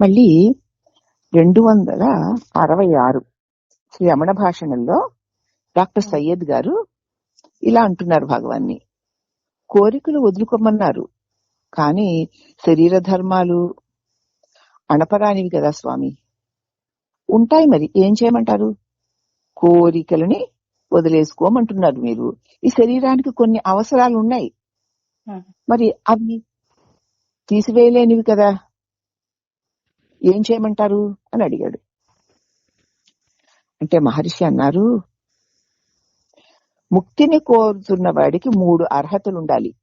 మళ్ళీ రెండు వందల అరవై ఆరు శ్రీ రమణ భాషణంలో డాక్టర్ సయ్యద్ గారు ఇలా అంటున్నారు భగవాన్ని. కోరికలు వదులుకోమన్నారు. కానీ శరీర ధర్మాలు అణపరానివి కదా స్వామి. ఉంటాయి మరి ఏం చేయమంటారు? కోరికలని వదిలేసుకోమంటున్నారు మీరు. ఈ శరీరానికి కొన్ని అవసరాలు ఉన్నాయి. మరి అవి తీసివేయలేనివి కదా. ఏం చేయమంటారు? అని అడిగాడు. అంటే మహర్షి అన్నారు ముక్తిని కోరుతున్న వాడికి మూడు అర్హతలు ఉండాలి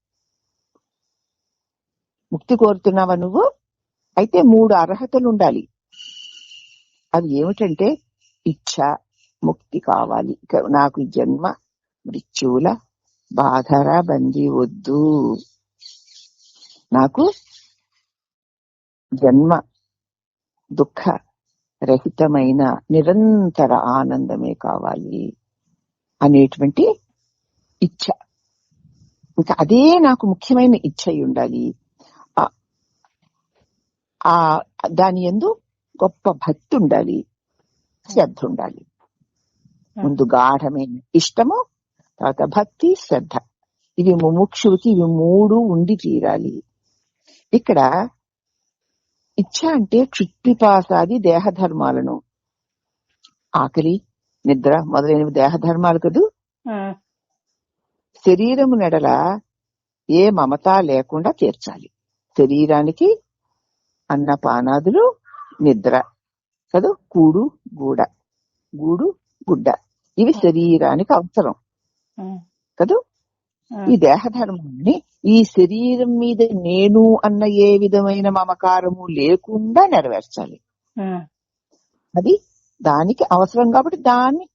ముక్తి కోరుతున్నావా నువ్వు? అయితే మూడు అర్హతలు ఉండాలి అవి ఏమిటంటే ఇచ్చ ముక్తి కావాలి. నాకు జన్మ మృత్యువుల బాధర బందీ వద్దు. నాకు జన్మ దుఃఖ రహితమైన నిరంతర ఆనందమే కావాలి అనేటువంటి ఇచ్ఛ ఇంకా అదే నాకు ముఖ్యమైన ఇచ్ఛ అయి ఉండాలి. ఆ- ఆ దాని ఎందు గొప్ప భక్తి ఉండాలి. శ్రద్ధ ఉండాలి. ముందు గాఢమైన ఇష్టము తర్వాత భక్తి శ్రద్ధ. ఇవి ముముక్షువుకి ఇవి మూడు ఉండి తీరాలి. ఇక్కడ ఇచ్ఛ అంటే క్షుత్పిపాసాది దేహ ధర్మాలను ఆకలి నిద్ర మొదలైనవి దేహ ధర్మాలు కదూ. శరీరము నెడల ఏ మమత లేకుండా తీర్చాలి. శరీరానికి అన్నపానాదులు నిద్ర కదూ కూడు గూడ గూడు గుడ్డ. ఇవి శరీరానికి అవసరం. కదూ. ఈ దేహధర్మాన్ని ఈ శరీరం మీద నేను అన్న ఏ విధమైన మమకారము లేకుండా నెరవేర్చాలి. అది దానికి అవసరం కాబట్టి దాన్ని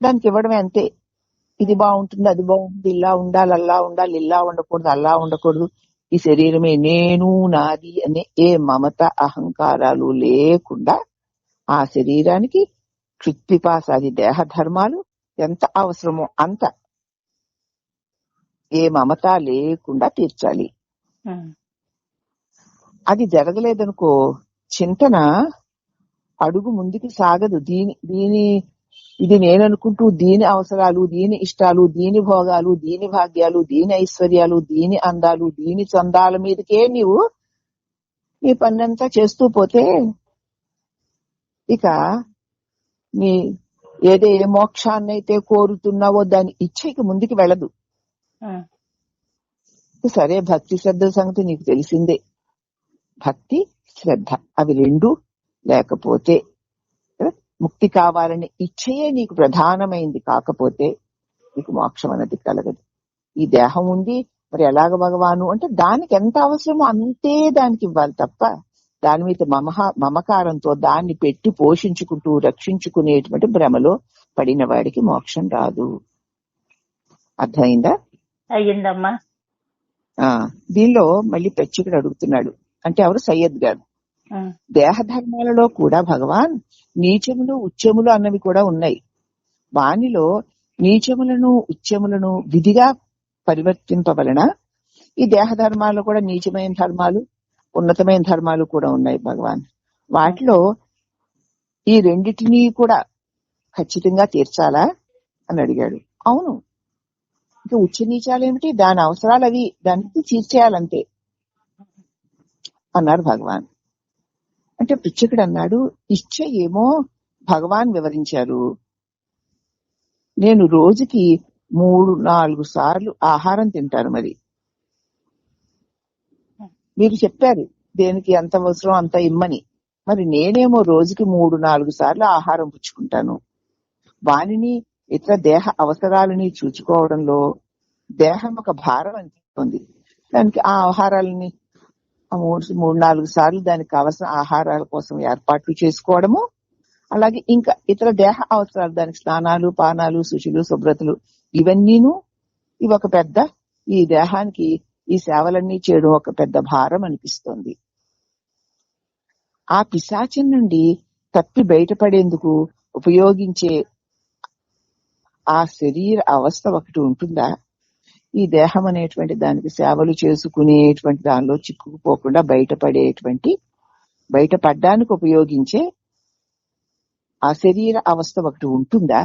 దానికి ఇవ్వడమే అంతే. ఇది బాగుంటుంది అది బాగుంటుంది ఇలా ఉండాలి అలా ఉండాలి ఇలా ఉండకూడదు అలా ఉండకూడదు. ఈ శరీరమే నేను నాది అనే ఏ మమత అహంకారాలు లేకుండా ఆ శరీరానికి క్షుత్పిపాసాది దేహ ధర్మాలు ఎంత అవసరమో అంత ఏ మమత లేకుండా తీర్చాలి. అది జరగలేదనుకో చింతన అడుగు ముందుకు సాగదు దీని దీని ఇది నేననుకుంటూ దీని అవసరాలు దీని ఇష్టాలు దీని భోగాలు దీని భాగ్యాలు దీని ఐశ్వర్యాలు దీని అందాలు దీని చందాల మీదకే నీవు నీ పన్నంతా చేస్తూ పోతే ఇక నీ ఏదో మోక్షాన్నైతే కోరుతున్నావో దాని ఇచ్చకి ముందుకు వెళ్ళదు. సరే భక్తి శ్రద్ధ సంగతి నీకు తెలిసిందే భక్తి శ్రద్ధ అవి రెండు లేకపోతే ముక్తి కావాలనే ఇచ్చయే నీకు ప్రధానమైంది కాకపోతే నీకు మోక్షం అన్నది కలగదు. ఈ దేహం ఉంది మరి ఎలాగ భగవాను? అంటే దానికి ఎంత అవసరమో అంతే దానికి ఇవ్వాలి తప్ప దాని మీద మమహ మమకారంతో దాన్ని పెట్టి పోషించుకుంటూ రక్షించుకునేటువంటి భ్రమలో పడిన వాడికి మోక్షం రాదు. అర్థమైందా? అయ్యిందమ్మా. ఆ దీనిలో మళ్ళీ ప్రత్యేకుడు అడుగుతున్నాడు. అంటే ఎవరు సయ్యద్ గారు. ఉమ్. దేహ ధర్మాలలో కూడా భగవాన్ నీచములు ఉచ్చములు అన్నవి కూడా ఉన్నాయి. వానిలో నీచములను ఉచ్చములను విధిగా పరివర్తింపవలన ఈ దేహ ధర్మాల్లో కూడా నీచమైన ధర్మాలు ఉన్నతమైన ధర్మాలు కూడా ఉన్నాయి భగవాన్. వాటిలో ఈ రెండిటినీ కూడా ఖచ్చితంగా తీర్చాలా అని అడిగాడు. అవును ఇంకా ఉచ్చ నీచాలు ఏమిటి? దాని అవసరాలు అవి దానికి తీర్చేయాలంతే అన్నారు భగవాన్. అంటే పిచ్చకుడు అన్నాడు ఇచ్చ ఏమో భగవాన్ వివరించారు. నేను రోజుకి మూడు నాలుగు సార్లు ఆహారం తింటాను మరి. మీరు చెప్పారు దేనికి ఎంత అవసరం అంత ఇమ్మని. మరి నేనేమో రోజుకి మూడు నాలుగు సార్లు ఆహారం పుచ్చుకుంటాను. వానిని ఇతర దేహ అవసరాలని చూచుకోవడంలో దేహం ఒక భారం అనిపిస్తుంది. దానికి ఆ ఆహారాలని మూడు మూడు నాలుగు సార్లు దానికి కావలసిన ఆహారాల కోసం ఏర్పాట్లు చేసుకోవడము. అలాగే ఇంకా ఇతర దేహ అవసరాలు దానికి స్నానాలు పానాలు శుచులు శుభ్రతలు ఇవన్నీను ఇవి ఒక పెద్ద ఈ దేహానికి ఈ సేవలన్నీ చేయడం ఒక పెద్ద భారం అనిపిస్తుంది. ఆ పిశాచం నుండి తప్పి బయటపడేందుకు ఉపయోగించే ఆ శరీర అవస్థ ఒకటి ఉంటుందా? ఈ దేహం అనేటువంటి దానికి సేవలు చేసుకునేటువంటి దానిలో చిక్కుకుపోకుండా బయటపడేటువంటి బయటపడ్డానికి ఉపయోగించే ఆ శరీర అవస్థ ఒకటి ఉంటుందా?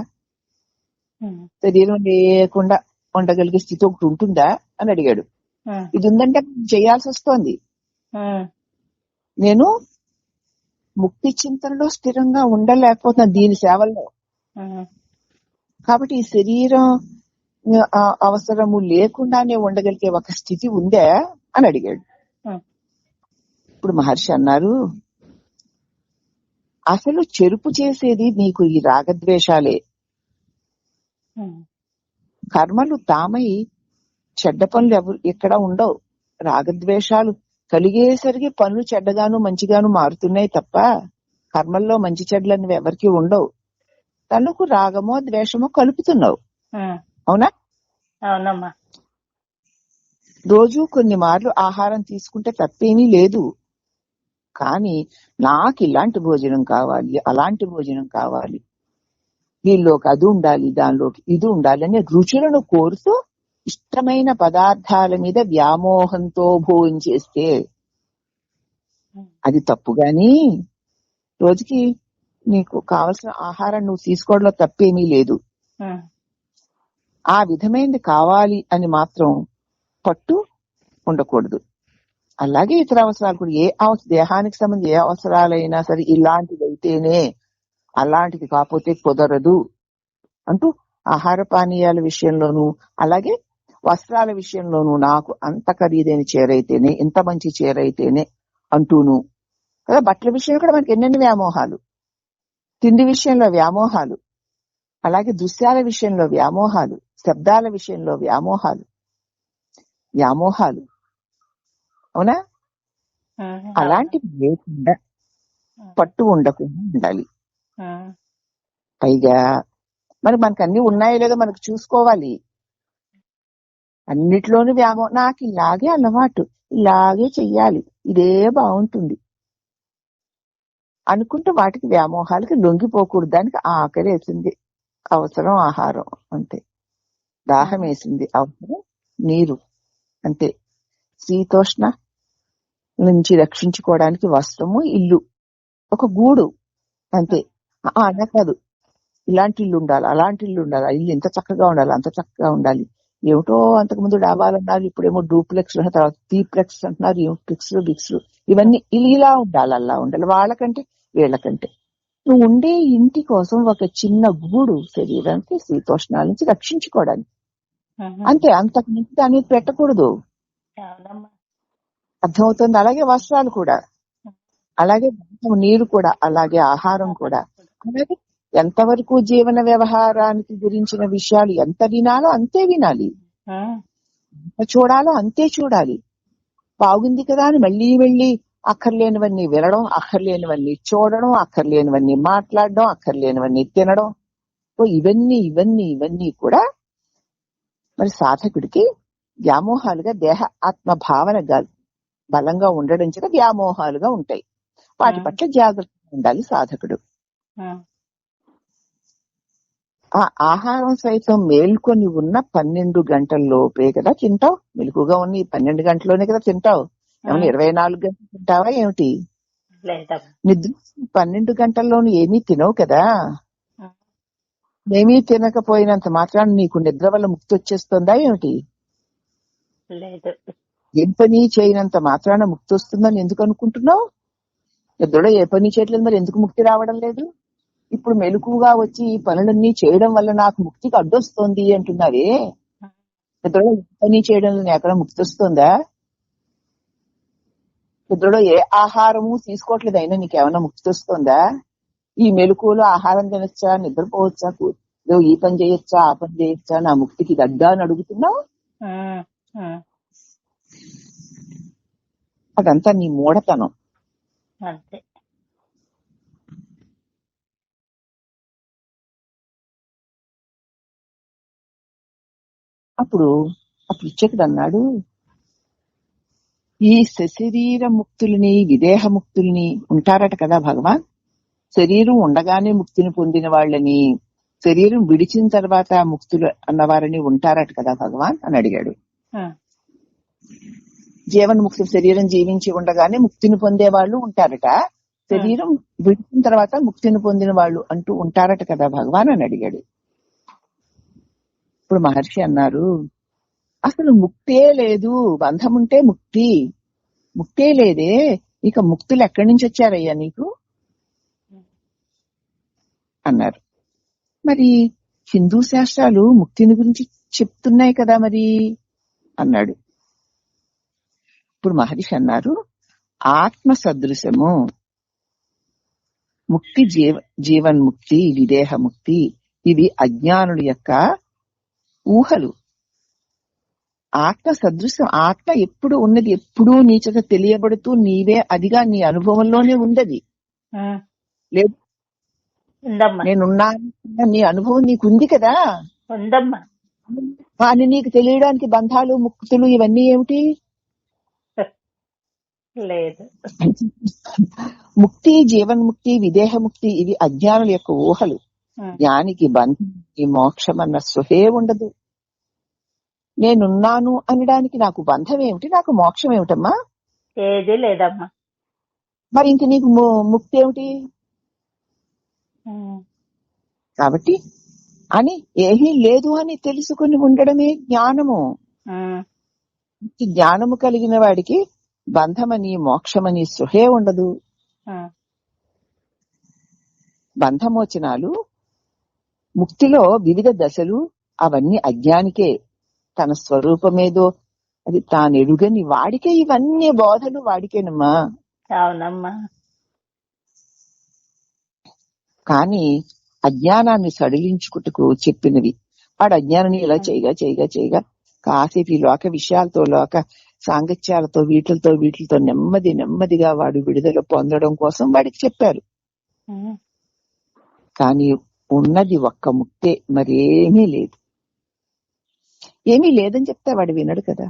శరీరం లేకుండా ఉండగలిగే స్థితి ఒకటి ఉంటుందా? అని అడిగాడు. ఇది ఉందంటే చేయాల్సి వస్తోంది. నేను ముక్తి చింతనలో స్థిరంగా ఉండలేకపోతున్నా దీని సేవల్లో. కాబట్టి ఈ శరీరం అవసరము లేకుండానే ఉండగలిగే ఒక స్థితి ఉందా అని అడిగాడు. ఇప్పుడు మహర్షి అన్నారు అసలు చెరుపు చేసేది నీకు ఈ రాగద్వేషాలే. కర్మలు తామై చెడ్డ పనులు ఎవరు ఎక్కడ ఉండవు. రాగద్వేషాలు కలిగేసరికి పనులు చెడ్డగాను మంచిగాను మారుతున్నాయి తప్ప కర్మల్లో మంచి చెడ్డలనేవి ఎవరికి ఉండవు. తనకు రాగమో ద్వేషమో కలుపుతున్నావు. అవునా? అవునమ్మా. రోజు కొన్ని మార్లు ఆహారం తీసుకుంటే తప్పేమీ లేదు. కానీ నాకు ఇలాంటి భోజనం కావాలి అలాంటి భోజనం కావాలి. దీనిలోకి అది ఉండాలి దానిలోకి ఇది ఉండాలి అనే రుచులను కోరుతూ ఇష్టమైన పదార్థాల మీద వ్యామోహంతో భోజనం చేస్తే అది తప్పు గాని రోజుకి నీకు కావలసిన ఆహారం నువ్వు తీసుకోవడంలో తప్పేమీ లేదు. ఆ. విధమైనది కావాలి అని మాత్రం పట్టు ఉండకూడదు. అలాగే ఇతర అవసరాలు కూడా ఏ అవస దేహానికి సంబంధించి ఏ అవసరాలైనా సరే ఇలాంటిది అయితేనే అలాంటిది కాకపోతే కుదరదు అంటూ ఆహార పానీయాల విషయంలోనూ అలాగే వస్త్రాల విషయంలోనూ నాకు అంత ఖరీదైన చీర అయితేనే ఇంత మంచి చీర అయితేనే అంటూను. కదా బట్టల విషయంలో కూడా మనకి ఎన్నెన్ని వ్యామోహాలు. తిండి విషయంలో వ్యామోహాలు అలాగే దృశ్యాల విషయంలో వ్యామోహాలు శబ్దాల విషయంలో వ్యామోహాలు వ్యామోహాలు. అవునా? అలాంటివి లేకుండా పట్టు ఉండకుండా ఉండాలి. పైగా మరి మనకు అన్ని ఉన్నాయో లేదో మనకు చూసుకోవాలి. అన్నిట్లోనూ వ్యామో నాకు ఇలాగే అలవాటు ఇలాగే చెయ్యాలి. ఇదే బాగుంటుంది. అనుకుంటే వాటికి వ్యామోహాలకి లొంగిపోకూడదు. దానికి ఆకలి వేసింది. అవసరం ఆహారం అంతే. దాహం వేసింది. అవసరం నీరు అంతే. శీతోష్ణ నుంచి రక్షించుకోవడానికి వస్త్రము ఇల్లు. ఒక గూడు అంతే. ఆ, అలా కాదు. ఇలాంటి ఇల్లు ఉండాలి. అలాంటి ఇల్లు ఉండాలి. ఇల్లు ఎంత చక్కగా ఉండాలి. అంత చక్కగా ఉండాలి. ఏమిటో అంతకుముందు డాబాలన్నారు ఇప్పుడేమో డూప్లెక్స్ తర్వాత టీప్లెక్స్ అంటున్నారు యూప్లెక్స్ బిక్స్ ఇవన్నీ ఇలా ఉండాలి అలా ఉండాలి వాళ్ళకంటే వీళ్ళకంటే. నువ్వు ఉండే ఇంటి కోసం ఒక చిన్న గూడు శరీరానికి శీతోష్ణాల నుంచి రక్షించుకోవడానికి. అంతే అంతకు మించి దాన్ని పెట్టకూడదు. అర్థమవుతుంది? అలాగే వస్త్రాలు కూడా. అలాగే నీరు కూడా అలాగే ఆహారం కూడా. అలాగే ఎంతవరకు జీవన వ్యవహారానికి గురించిన విషయాలు ఎంత వినాలో అంతే వినాలి. చూడాలో అంతే చూడాలి. బాగుంది కదా అని మళ్ళీ వెళ్ళి అక్కర్లేనివన్నీ వినడం అక్కర్లేనివన్నీ చూడడం అక్కర్లేనివన్నీ మాట్లాడడం అక్కర్లేనివన్నీ తినడం. ఇవన్నీ ఇవన్నీ ఇవన్నీ కూడా మరి సాధకుడికి వ్యామోహాలుగా దేహ ఆత్మ భావన బలంగా ఉండడం చేత వ్యామోహాలుగా ఉంటాయి. వాటి. పట్ల జాగ్రత్తగా ఉండాలి సాధకుడు. ఆ ఆహారం సైతం మేల్కొని ఉన్న పన్నెండు గంటల లోపే కదా తింటావు? మెలకుగా ఉన్న ఈ పన్నెండు గంటలోనే కదా తింటావు. ఏమన్నా ఇరవై నాలుగు గంటలు తింటావా ఏమిటి? నిద్ర పన్నెండు గంటల్లోనూ ఏమీ తినవు కదా? ఏమీ తినకపోయినంత మాత్రాన నీకు నిద్ర వల్ల ముక్తి వచ్చేస్తుందా ఏమిటి? ఏం పని చేయనంత మాత్రాన ముక్తి వస్తుందని ఎందుకు అనుకుంటున్నావు? నిద్రలో ఏ పని చేయట్లేదు మరి ఎందుకు ముక్తి రావడం లేదు? ఇప్పుడు మెలకుగా వచ్చి ఈ పనులన్నీ చేయడం వల్ల నాకు ముక్తికి అడ్డొస్తోంది అంటున్నావే ఏ పని చేయడం ఎక్కడ ముక్తి వస్తుందా? నిద్రలో ఏ ఆహారము తీసుకోవట్లేదు అయినా నీకేమైనా ముక్తి వస్తుందా? ఈ మెలకువలో ఆహారం తినొచ్చా? నిద్రపోవచ్చా? ఈ పని చేయొచ్చా? ఆ పని చేయొచ్చా? నా ముక్తికి అడ్డా అని అడుగుతున్నావు? అదంతా నీ మూఢతనం. అంతే. అప్పుడు ఆ పిచ్చకుడు అన్నాడు ఈ సశరీర ముక్తుల్ని విదేహ ముక్తుల్ని ఉంటారట కదా భగవాన్. శరీరం ఉండగానే ముక్తిని పొందిన వాళ్ళని శరీరం విడిచిన తర్వాత ముక్తులు అన్నవారని ఉంటారట కదా భగవాన్ అని అడిగాడు. జీవన్ ముక్తి శరీరం జీవించి ఉండగానే ముక్తిని పొందే వాళ్ళు ఉంటారట. శరీరం విడిచిన తర్వాత ముక్తిని పొందిన వాళ్ళు అంటూ ఉంటారట కదా భగవాన్ అని అడిగాడు. ఇప్పుడు మహర్షి అన్నారు అసలు ముక్తే లేదు బంధం ఉంటే ముక్తి. ముక్తే లేదే. ఇక ముక్తులు ఎక్కడి నుంచి వచ్చారయ్యా నీకు? అన్నారు. మరి హిందూ శాస్త్రాలు ముక్తిని గురించి చెప్తున్నాయి కదా మరి? అన్నాడు. ఇప్పుడు మహర్షి అన్నారు ఆత్మ సదృశము. ముక్తి జీవ జీవన్ముక్తి విదేహ ముక్తి ఇది అజ్ఞానుల యొక్క ఊహలు. ఆత్మ సదృశం ఆత్మ ఎప్పుడు ఉన్నది ఎప్పుడూ నీ చేత తెలియబడుతూ నీవే అదిగా నీ అనుభవంలోనే ఉండది. లేదు. అన్న నీ అనుభవం నీకు ఉంది కదా కానీ నీకు తెలియడానికి బంధాలు ముక్తులు ఇవన్నీ ఏమిటి? లేదు. ముక్తి జీవన్ముక్తి విదేహముక్తి ఇవి అజ్ఞానుల యొక్క ఊహలు. జ్ఞానికి బంధం ఈ మోక్షం అన్న సుహే ఉండదు. నేనున్నాను అనడానికి నాకు బంధం ఏమిటి నాకు మోక్షం ఏమిటమ్మా ఏది లేదమ్మా. మరి ఇంక నీకు ముక్తి ఏమిటి కాబట్టి అని ఏమీ లేదు అని తెలుసుకుని ఉండడమే జ్ఞానము. జ్ఞానము కలిగిన వాడికి బంధమని మోక్షమని సృహే ఉండదు. బంధమోచనాలు ముక్తిలో వివిధ దశలు అవన్నీ అజ్ఞానికే. తన స్వరూపమేదో అది తాను ఎరుగని వాడికే ఇవన్నీ బోధలు వాడికేనమ్మా. అవునమ్మా. కానీ అజ్ఞానాన్ని సడిలించుకుటకు చెప్పినవి. వాడు అజ్ఞానాన్ని ఇలా చేయగా చేయగా చేయగా కాసేపు ఈ లోక విషయాలతో లోక సాంగత్యాలతో వీటితో వీటితో నెమ్మది నెమ్మదిగా వాడు విడుదల పొందడం కోసం వాడికి చెప్పారు. కానీ ఉన్నది ఒక్క ముక్తే మరేమీ లేదు. ఏమీ లేదని చెప్తే వాడు వినడు కదా.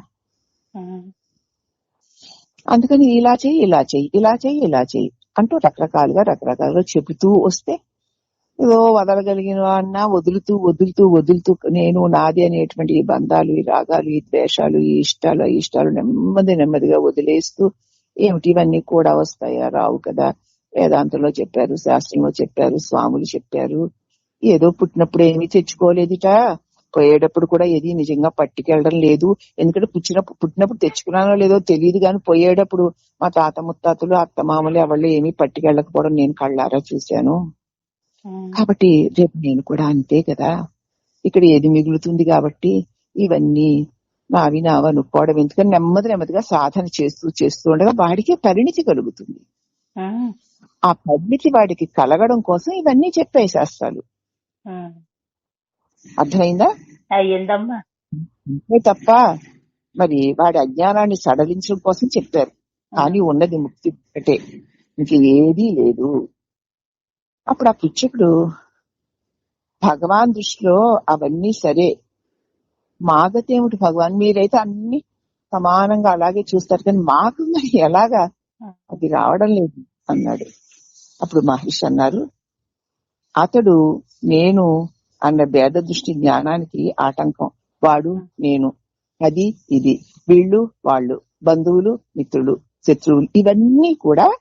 అందుకని ఇలా చెయ్యి ఇలా చెయ్యి ఇలా చెయ్యి ఇలా చెయ్యి అంటూ రకరకాలుగా రకరకాలుగా చెబుతూ వస్తే ఏదో వదలగలిగిన అన్నా వదులుతూ వదులుతూ వదులుతూ నేను నాది అనేటువంటి ఈ బంధాలు ఈ రాగాలు ఈ ద్వేషాలు ఈ ఇష్టాలు ఈ ఇష్టాలు నెమ్మది నెమ్మదిగా వదిలేస్తూ ఏమిటి ఇవన్నీ కూడా వస్తాయా? రావు కదా. వేదాంతంలో చెప్పారు శాస్త్రంలో చెప్పారు స్వాములు చెప్పారు. ఏదో పుట్టినప్పుడు ఏమీ తెచ్చుకోలేదుట. పోయేటప్పుడు కూడా ఏది నిజంగా పట్టుకెళ్ళడం లేదు. ఎందుకంటే పుచ్చినప్పుడు పుట్టినప్పుడు తెచ్చుకున్నానో లేదో తెలియదు కానీ పోయేటప్పుడు మా తాత ముత్తాతలు అత్తమామలు ఎవళ్ళు ఏమీ పట్టుకెళ్ళకపోవడం నేను కళ్ళారా చూశాను. కాబట్టి రేపు నేను కూడా అంతే కదా. ఇక్కడ ఏది మిగులుతుంది కాబట్టి ఇవన్నీ నావి నావి అనుకోవడం. ఎందుకని నెమ్మది నెమ్మదిగా సాధన చేస్తూ చేస్తూ ఉండగా వాడికే పరిణితి కలుగుతుంది. ఆ పరిణితి వాడికి కలగడం కోసం ఇవన్నీ చెప్పాయి అర్థమైందా? అయ్యిందమ్మా అంతే తప్ప మరి వాడి అజ్ఞానాన్ని సడలించడం కోసం చెప్పారు. కానీ ఉన్నది ముక్తి ఒకటే ఇంక ఏదీ లేదు. అప్పుడు ఆ పిచ్చకుడు భగవాన్ దృష్టిలో అవన్నీ సరే. మాగతి ఏమిటి భగవాన్? మీరైతే అన్ని సమానంగా అలాగే చూస్తారు. కానీ మాకు మరి ఎలాగా అది రావడం లేదు అన్నాడు. అప్పుడు మహర్షి అన్నారు అతడు నేను అన్న భేద దృష్టి జ్ఞానానికి ఆటంకం. వాడు నేను. అది ఇది. వీళ్ళు వాళ్ళు. బంధువులు మిత్రులు శత్రువులు. ఇవన్నీ కూడా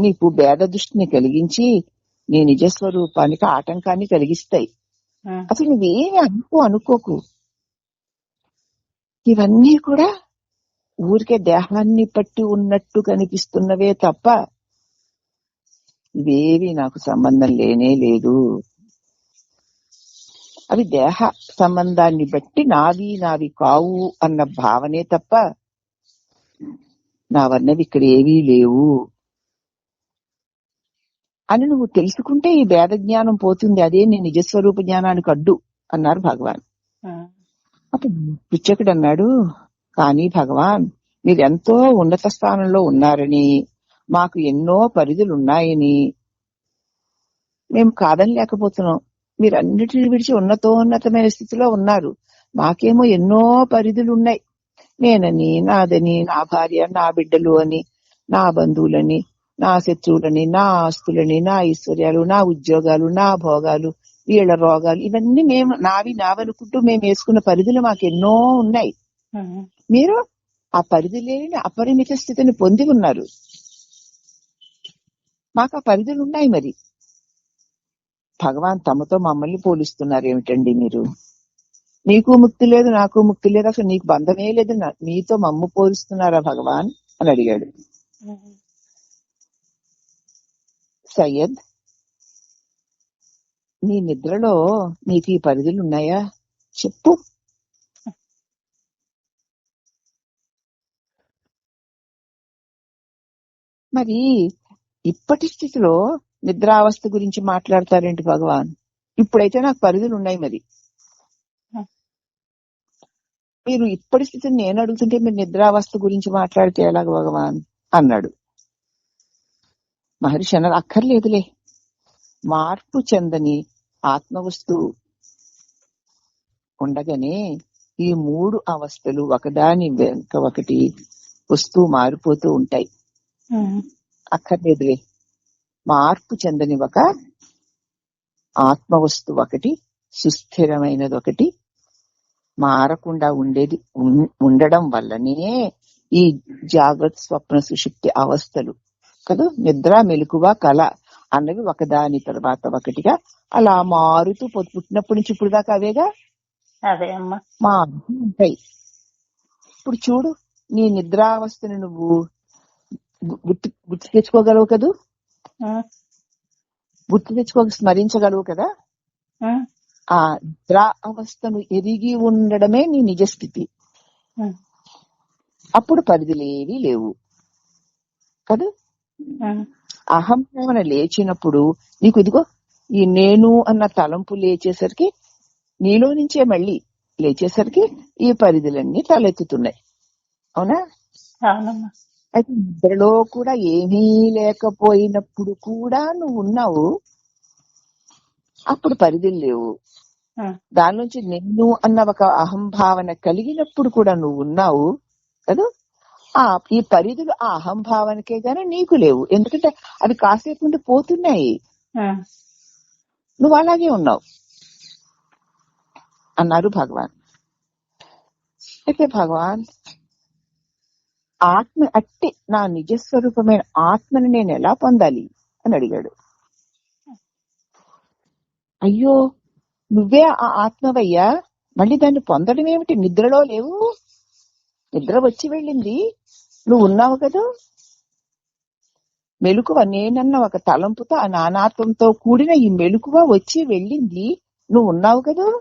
నీకు భేద దృష్టిని కలిగించి నీ నిజస్వరూపానికి ఆటంకాన్ని కలిగిస్తాయి. అసలు నువ్వేమి అనుకో అనుకోకు. ఇవన్నీ కూడా ఊరికే దేహాన్ని పట్టి ఉన్నట్టు కనిపిస్తున్నవే తప్ప ఇవేవి నాకు సంబంధం లేనే లేదు. అవి దేహ సంబంధాన్ని బట్టి నావి నావి కావు అన్న భావనే తప్ప నావన్నవి ఇక్కడ ఏవీ లేవు. అని నువ్వు తెలుసుకుంటే ఈ భేద జ్ఞానం పోతుంది. అదే నీ నిజస్వరూప జ్ఞానానికి అడ్డు అన్నారు భగవాన్. అప్పుడు పిచ్చకుడు అన్నాడు కానీ భగవాన్ మీరు ఎంతో ఉన్నత స్థానంలో ఉన్నారని మాకు ఎన్నో పరిధులు ఉన్నాయని మేము కాదని లేకపోతున్నాం. మీరు అన్నిటిని విడిచి ఉన్నతోన్నతమైన స్థితిలో ఉన్నారు. మాకేమో ఎన్నో పరిధులు ఉన్నాయి నేనని నాదని నా భార్య నా బిడ్డలు అని నా బంధువులని నా శత్రువులని నా ఆస్తులని నా ఐశ్వర్యాలు నా ఉద్యోగాలు నా భోగాలు వీళ్ళ రోగాలు ఇవన్నీ మేము నావి నావనుకుంటూ మేము వేసుకున్న పరిధులు మాకు ఎన్నో ఉన్నాయి మీరు ఆ పరిధి లేని అపరిమిత స్థితిని పొంది ఉన్నారు. మాకు ఆ పరిధులు ఉన్నాయి మరి. భగవాన్ తమతో మమ్మల్ని పోలిస్తున్నారు ఏమిటండి మీరు? నీకు ముక్తి లేదు నాకు ముక్తి లేదు అసలు నీకు బంధమే లేదు మీతో మమ్ము పోలుస్తున్నారా భగవాన్? అని అడిగాడు. సయ్యద్ నీ నిద్రలో నీకు ఈ పరిధులు ఉన్నాయా? చెప్పు. మరి ఇప్పటి స్థితిలో నిద్రావస్థ గురించి మాట్లాడతారేంటి భగవాన్? ఇప్పుడైతే నాకు పరిధులు ఉన్నాయి మరి. మీరు ఇప్పటి స్థితిని నేను అడుగుతుంటే మీరు నిద్రావస్థ గురించి మాట్లాడితే ఎలాగ భగవాన్? అన్నాడు. మహర్షి అన్నారు అక్కర్లేదులే. మార్పు చెందని ఆత్మవస్తువు ఉండగానే ఈ మూడు అవస్థలు ఒకదాని వెనుక ఒకటి వస్తూ మారిపోతూ ఉంటాయి. అక్కర్లేదులే. మార్పు చెందని ఒక ఆత్మవస్తువు ఒకటి సుస్థిరమైనది ఒకటి మారకుండా ఉండేది ఉండడం వల్లనే ఈ జాగ్రత్త స్వప్న సుషుప్తి అవస్థలు కదా నిద్ర మెలకువ కళ అన్నవి ఒకదాని తర్వాత ఒకటిగా అలా మారుతూ పొద్దు పుట్టినప్పటి నుంచి ఇప్పుడు దాకా అవేగా? అదే అమ్మా. మారుతూ ఉంటాయి. ఇప్పుడు చూడు నీ నిద్రావస్థని నువ్వు గుర్తు గుర్తు తెచ్చుకోగలవు కదూ? గుర్తు తెచ్చుకో స్మరించగలవు కదా? ఆ. నిద్రా అవస్థను ఎరిగి ఉండడమే నీ నిజస్థితి. అప్పుడు పరిధిలేవి లేవు. కదా? అహంభావన లేచినప్పుడు నీకు ఇదిగో ఈ నేను అన్న తలంపు లేచేసరికి నీలో నుంచే మళ్ళీ లేచేసరికి ఈ పరిధులన్నీ తలెత్తుతున్నాయి. అవునా? అయితే నిద్రలో కూడా ఏమీ లేకపోయినప్పుడు కూడా నువ్వు ఉన్నావు. అప్పుడు పరిధులు లేవు. దాని నుంచి నేను అన్న ఒక అహంభావన కలిగినప్పుడు కూడా నువ్వు ఉన్నావు కదా? ఆ ఈ పరిధులు ఆ అహంభావనకే గానీ నీకు లేవు. ఎందుకంటే అవి కాసేపు ఉండి పోతున్నాయి. నువ్వు అలాగే ఉన్నావు. అన్నారు భగవాన్. అయితే భగవాన్ ఆత్మ అట్టి నా నిజస్వరూపమైన ఆత్మని నేను ఎలా పొందాలి అని అడిగాడు. అయ్యో నువ్వే ఆ ఆత్మవయ్యా? మళ్ళీ దాన్ని పొందడం ఏమిటి? నిద్రలో లేవు? నిద్ర వచ్చి వెళ్ళింది? నువ్వు ఉన్నావు కదా? మెలకువ నేనన్న ఒక తలంపుతో ఆ నానాత్వంతో కూడిన ఈ మెలకువ వచ్చి వెళ్ళింది. నువ్వు ఉన్నావు కదా?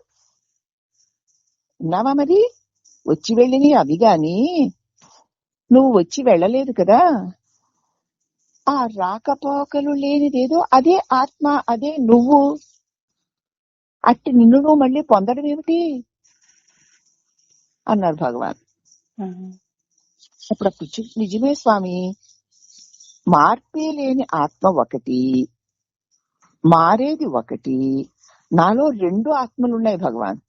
ఉన్నావా మరి? వచ్చి వెళ్ళిని అవి గాని? నువ్వు వచ్చి వెళ్ళలేదు కదా? ఆ రాకపోకలు లేనిదేదో అదే ఆత్మ అదే నువ్వు. అట్టి నిన్ను నువ్వు మళ్ళీ పొందడం ఏమిటి? అన్నారు భగవాన్. అప్పుడు అప్పుడు నిజమే స్వామి. మార్పే లేని ఆత్మ ఒకటి మారేది ఒకటి. నాలో రెండు ఆత్మలు ఉన్నాయి భగవాన్.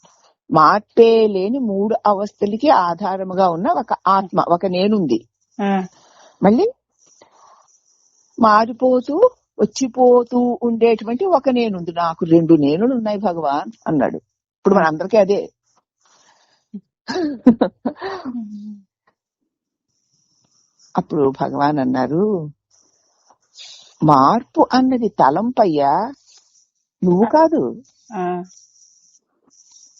మార్పే లేని మూడు అవస్థలకి ఆధారముగా ఉన్న ఒక ఆత్మ ఒక నేనుంది. మళ్ళీ మారిపోతూ వచ్చిపోతూ ఉండేటువంటి ఒక నేనుంది. నాకు రెండు నేనులు ఉన్నాయి భగవాన్ అన్నాడు. ఇప్పుడు మన అందరికీ అదే. అప్పుడు భగవాన్ అన్నారు మార్పు అన్నది తలంపయ్యా నువ్వు కాదు.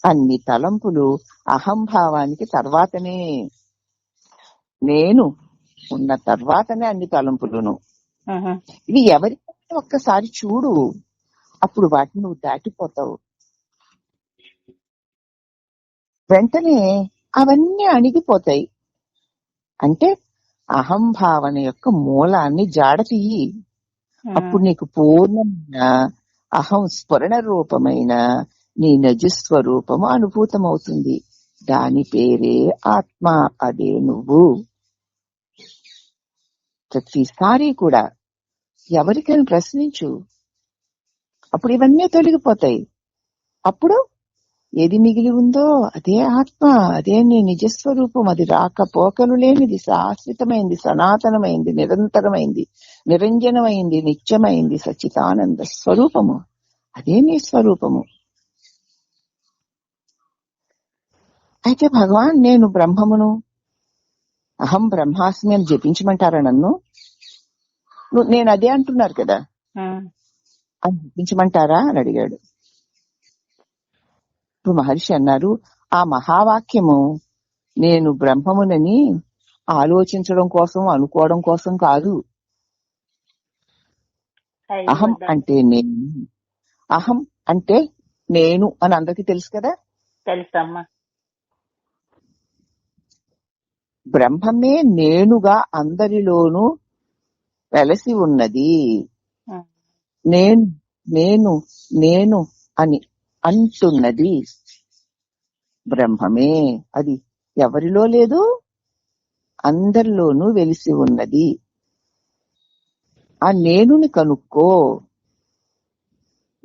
అన్ని తలంపులు అహంభావానికి తర్వాతనే. నేను ఉన్న తర్వాతనే అన్ని తలంపులును. ఇవి ఎవరికైనా ఒక్కసారి చూడు. అప్పుడు వాటిని నువ్వు దాటిపోతావు. వెంటనే అవన్నీ అణిగిపోతాయి. అంటే అహంభావన యొక్క మూలాన్ని జాడ తీయి అప్పుడు నీకు పూర్ణమైన అహం స్ఫురణ రూపమైన నీ నజస్వరూపము అనుభూతమవుతుంది. దాని పేరే ఆత్మ అదే నువ్వు. ప్రతిసారి కూడా ఎవరికైనా ప్రశ్నించు. అప్పుడు ఇవన్నీ తొలగిపోతాయి. అప్పుడు ఏది మిగిలి ఉందో అదే ఆత్మ అదే నీ నిజస్వరూపం అది రాకపోకలు లేనిది శాశ్వతమైంది సనాతనమైంది నిరంతరమైంది నిరంజనమైంది నిత్యమైంది సచితానంద స్వరూపము. అదే నీ స్వరూపము. అయితే భగవాన్ నేను బ్రహ్మమును అహం బ్రహ్మాస్మి అని జపించమంటారా నన్ను? నేను అదే అంటున్నారు కదా. అని చూపించమంటారా అని అడిగాడు. ఇప్పుడు మహర్షి అన్నారు ఆ మహావాక్యము నేను బ్రహ్మమునని ఆలోచించడం కోసం అనుకోవడం కోసం కాదు. అహం. అంటే నేను. అహం అంటే నేను అని అందరికీ తెలుసు కదా? తెలుసమ్మా బ్రహ్మమే నేనుగా అందరిలోనూ వెలసి ఉన్నది. నేను నేను నేను అని అంటున్నది. బ్రహ్మమే అది ఎవరిలో లేదు? అందరిలోనూ వెలిసి ఉన్నది. ఆ నేనుని కనుక్కో.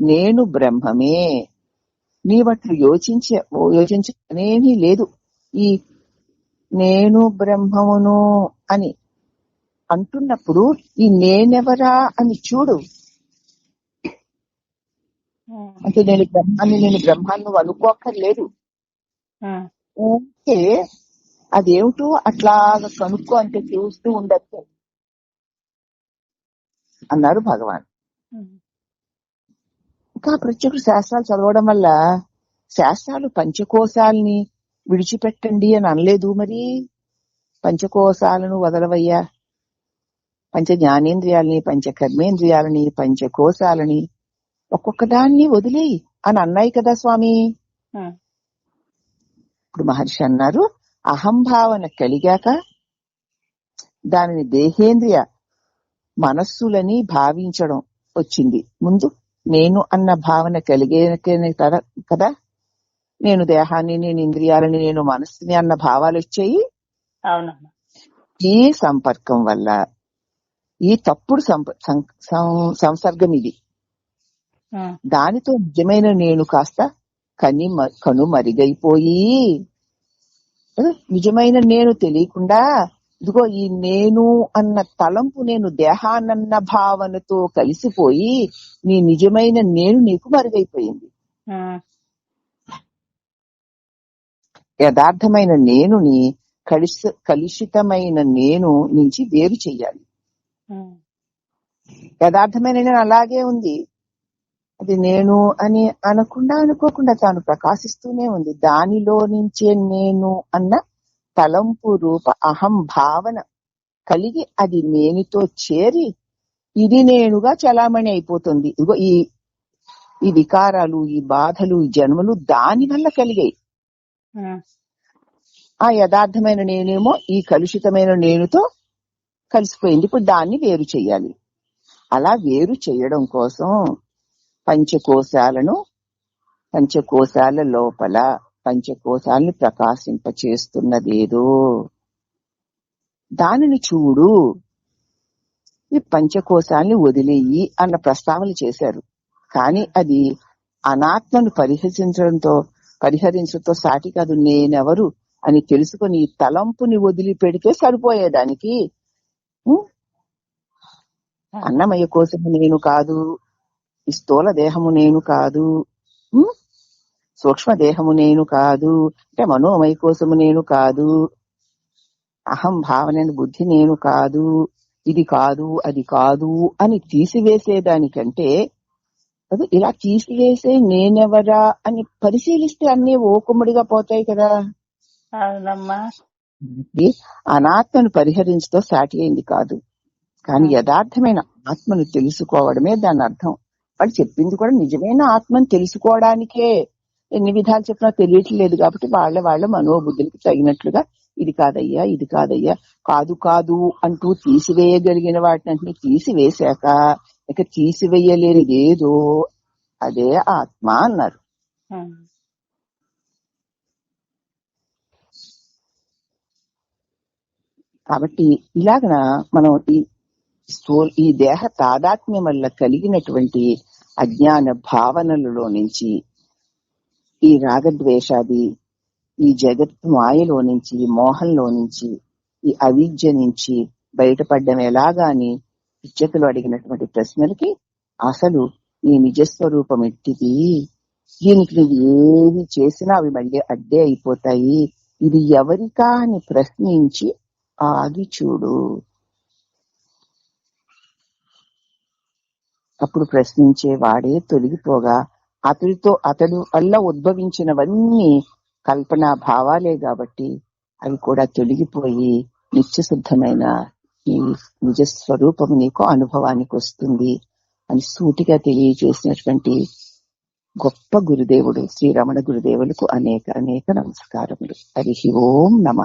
నేను బ్రహ్మమే. నీవట్లు యోచించే యోచించనేమీ లేదు. ఈ నేను బ్రహ్మమును అని అంటున్నప్పుడు ఈ నేనెవరా అని చూడు. అంటే నేను బ్రహ్మాన్ని నేను బ్రహ్మాన్ని అనుకోక్కర్లేదు. ఆ, ఊరికే అదేమిటో అట్లాగా కనుక్కో అంటే చూస్తూ ఉండద్దు అన్నారు భగవాన్. ఇంకా ప్రత్యేక శాస్త్రాలు చదవడం వల్ల శాస్త్రాలు పంచకోశాలని విడిచిపెట్టండి అని అనలేదు. మరి పంచకోశాలను వదలవయ్యా? పంచ జ్ఞానేంద్రియాలని పంచ కర్మేంద్రియాలని పంచకోశాలని ఒక్కొక్క దాన్ని వదిలేయి అని అన్నాయి కదా స్వామి. ఇప్పుడు మహర్షి అన్నారు అహంభావన కలిగాక దానిని దేహేంద్రియ మనస్సులని భావించడం వచ్చింది. ముందు నేను అన్న భావన కలిగే కదా నేను దేహాన్ని నేను ఇంద్రియాలని నేను మనస్సుని అన్న భావాలు వచ్చాయి. అవునమ్మా. ఈ సంపర్కం వల్ల ఈ తప్పుడు సంసర్గం ఇది. దానితో నిజమైన నేను కాస్త కని కను మరిగైపోయి. నిజమైన నేను తెలియకుండా ఇదిగో ఈ నేను అన్న తలంపు నేను దేహానన్న భావనతో కలిసిపోయి నీ నిజమైన నేను నీకు మరుగైపోయింది. యథార్థమైన నేనుని కలిసి కలుషితమైన నేను నుంచి వేరు చెయ్యాలి. యథార్థమైన నేను అలాగే ఉంది. అది నేను అని అనకుండా అనుకోకుండా తాను ప్రకాశిస్తూనే ఉంది. దానిలో నుంచే నేను అన్న తలంపు రూప అహం భావన కలిగి అది నేనుతో చేరి ఇది నేనుగా చలామణి అయిపోతుంది. ఇదిగో ఈ ఈ వికారాలు ఈ బాధలు ఈ జన్మలు దాని వల్ల కలిగాయి. ఆ, యథార్థమైన నేనేమో ఈ కలుషితమైన నేనుతో కలిసిపోయింది. ఇప్పుడు దాన్ని వేరు చేయాలి అలా వేరు చేయడం కోసం పంచకోశాలను పంచకోశాల లోపల పంచకోశాలని ప్రకాశింప చేస్తున్నదేదో దానిని చూడు. ఈ పంచకోశాలని వదిలేయి అన్న ప్రస్తావన చేశారు. కానీ అది అనాత్మను పరిహసించడంతో పరిహరించడంతో సాటి కాదు నేనెవరు అని తెలుసుకొని తలంపుని వదిలిపెడితే సరిపోయేదానికి. అన్నమయ్య కోసం నేను కాదు. ఈ స్థూల దేహము నేను కాదు. సూక్ష్మ దేహము నేను కాదు. అంటే మనోమయ కోసము నేను కాదు. అహం భావన బుద్ధి నేను కాదు. ఇది కాదు అది కాదు అని తీసివేసేదానికంటే అది ఇలా తీసివేసే నేనెవరా అని పరిశీలిస్తే అన్ని ఓకుమ్మడిగా పోతాయి కదా. అనాత్మను పరిహరించతో సాటి అయింది కాదు. కానీ యథార్థమైన ఆత్మను తెలుసుకోవడమే దాని అర్థం. వాళ్ళు చెప్పింది కూడా నిజమైన ఆత్మను తెలుసుకోవడానికే. ఎన్ని విధాలు చెప్పినా తెలియట్లేదు కాబట్టి వాళ్ళ వాళ్ళ మనోబుద్ధులకి తగినట్లుగా ఇది కాదయ్యా ఇది కాదయ్యా కాదు కాదు అంటూ తీసివేయగలిగిన వాటిని తీసివేశాక ఇక తీసివేయలేనిది ఏదో అదే ఆత్మ అన్నారు. కాబట్టి ఇలాగన మనం ఈ ఈ దేహ తాదాత్మ్యం వల్ల కలిగినటువంటి అజ్ఞాన భావనలలో నుంచి ఈ రాగద్వేషాది ఈ జగత్ మాయలో నుంచి ఈ మోహంలో నుంచి ఈ అవిద్య నుంచి బయటపడడం ఎలాగా అని పిచ్చకులు అడిగినటువంటి ప్రశ్నలకి అసలు నీ నిజస్వరూపం ఎట్టిది? దీనికి నువ్వు ఏమి చేసినా అవి మళ్ళీ అడ్డే అయిపోతాయి. ఇది ఎవరికా అని ప్రశ్నించి ఆగి చూడు. అప్పుడు ప్రశ్నించే వాడే తొలగిపోగా అతడితో అతడు వల్ల ఉద్భవించినవన్నీ కల్పనా భావాలే కాబట్టి అవి కూడా తొలగిపోయి నిత్యశుద్ధమైన ఈ నిజ స్వరూపం నీకు అనుభవానికి వస్తుంది అని సూటిగా తెలియజేసినటువంటి గొప్ప గురుదేవుడు శ్రీరమణ గురుదేవులకు అనేక అనేక నమస్కారములు. హరి ఓం నమ.